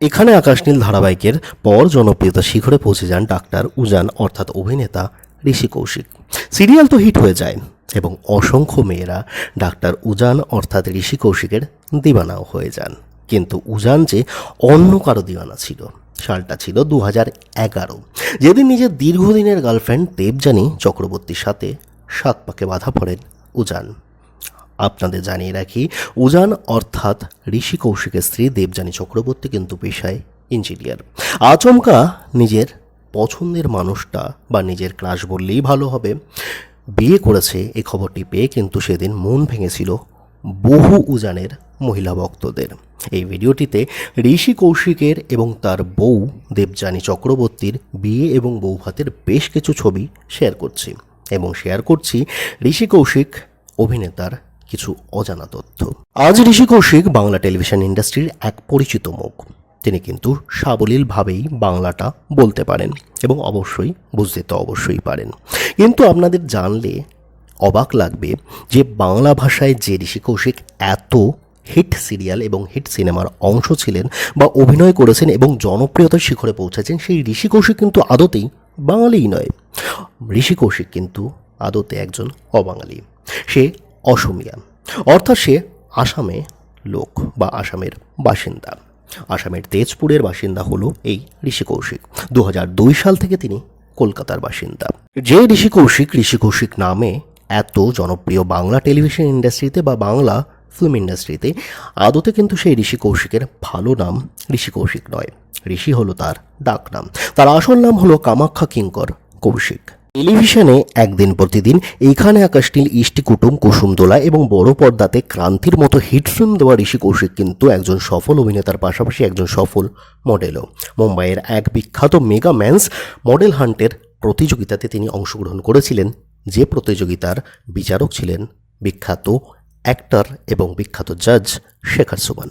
এখানে আকাশনীল ধারাবাহিকের পর জনপ্রিয়তা শিখরে পৌঁছে যান ডাক্তার উজান, অর্থাৎ অভিনেতা ঋষি কৌশিক। সিরিয়াল তো হিট হয়ে যায় এবং অসংখ্য মেয়েরা ডাক্তার উজান, অর্থাৎ ঋষি কৌশিকের দিবানাও হয়ে যান। কিন্তু উজান যে অন্য কারও দিওয়ানা ছিল, সালটা ছিল দু হাজার এগারো। যেদিন নিজের দীর্ঘদিনের গার্লফ্রেন্ড দেবযানী চক্রবর্তীর সাথে সাত পাকে বাধা পড়েন উজান। আপনাদের জানিয়ে রাখি, উজান অর্থাৎ ঋষি কৌশিকের স্ত্রী দেবযানী চক্রবর্তী কিন্তু পেশায় ইঞ্জিনিয়ার আচমকা নিজের পছন্দের মানুষটা বা নিজের ক্লাস বললেই ভালো হবে। বিয়ে করেছে এই খবরটি পেয়ে কিন্তু সেদিন মন ভেঙেছিল বহু উজানের মহিলা ভক্তদের। এই ভিডিওটিতে ঋষি কৌশিকের এবং তার বউ দেবযানী চক্রবর্তীর বিয়ে এবং বৌভাতের বেশ কিছু ছবি শেয়ার করছি। এবং শেয়ার করছি ঋষি কৌশিক অভিনেতার কিছু অজানা তথ্য। আজ ঋষি কৌশিক বাংলা টেলিভিশন ইন্ডাস্ট্রির এক পরিচিত মুখ। তিনি কিন্তু সাবলীলভাবেই বাংলাটা বলতে পারেন এবং অবশ্যই বুঝতে তো অবশ্যই পারেন। কিন্তু আপনাদের জানলে অবাক লাগবে যে বাংলা ভাষায় যে ঋষি কৌশিক এত হিট সিরিয়াল এবং হিট সিনেমার অংশ ছিলেন বা অভিনয় করেছেন এবং জনপ্রিয়তার শিখরে পৌঁছেছেন, সেই ঋষি কৌশিক কিন্তু আদতেই বাঙালিই নয়। ঋষি কৌশিক কিন্তু আদতে একজন অবাঙালি। সে অসমিয়া। অর্থাৎ সে আসামে লোক বা আসামের বাসিন্দা। আসামের তেজপুরের বাসিন্দা হলো এই ঋষি কৌশিক। দু হাজার দুই সাল থেকে তিনি কলকাতার বাসিন্দা। যে ঋষি কৌশিক ঋষি কৌশিক নামে এত জনপ্রিয় বাংলা টেলিভিশন ইন্ডাস্ট্রিতে বা বাংলা ফিল্ম ইন্ডাস্ট্রিতে, আদতে কিন্তু সেই ঋষি কৌশিকের ভালো নাম ঋষি কৌশিক নয়। ঋষি হলো তার ডাক নাম তার আসল নাম হলো কামাখ্যা কিঙ্কর কৌশিক। টেলিভিশনে একদিন প্রতিদিন এইখানে আকাশনীল ইষ্টি কুটুম কুসুমদোলা এবং বড় পর্দাতে ক্রান্তির মতো হিট ফিল্ম দেওয়া ঋষি কৌশিক কিন্তু একজন সফল অভিনেতার পাশাপাশি একজন সফল মডেলও। মুম্বাইয়ের এক বিখ্যাত মেগা ম্যান্স মডেল হান্টের প্রতিযোগিতাতে তিনি অংশগ্রহণ করেছিলেন। যে প্রতিযোগিতার বিচারক ছিলেন বিখ্যাত অ্যাক্টর এবং বিখ্যাত জাজ শেখর সুমন।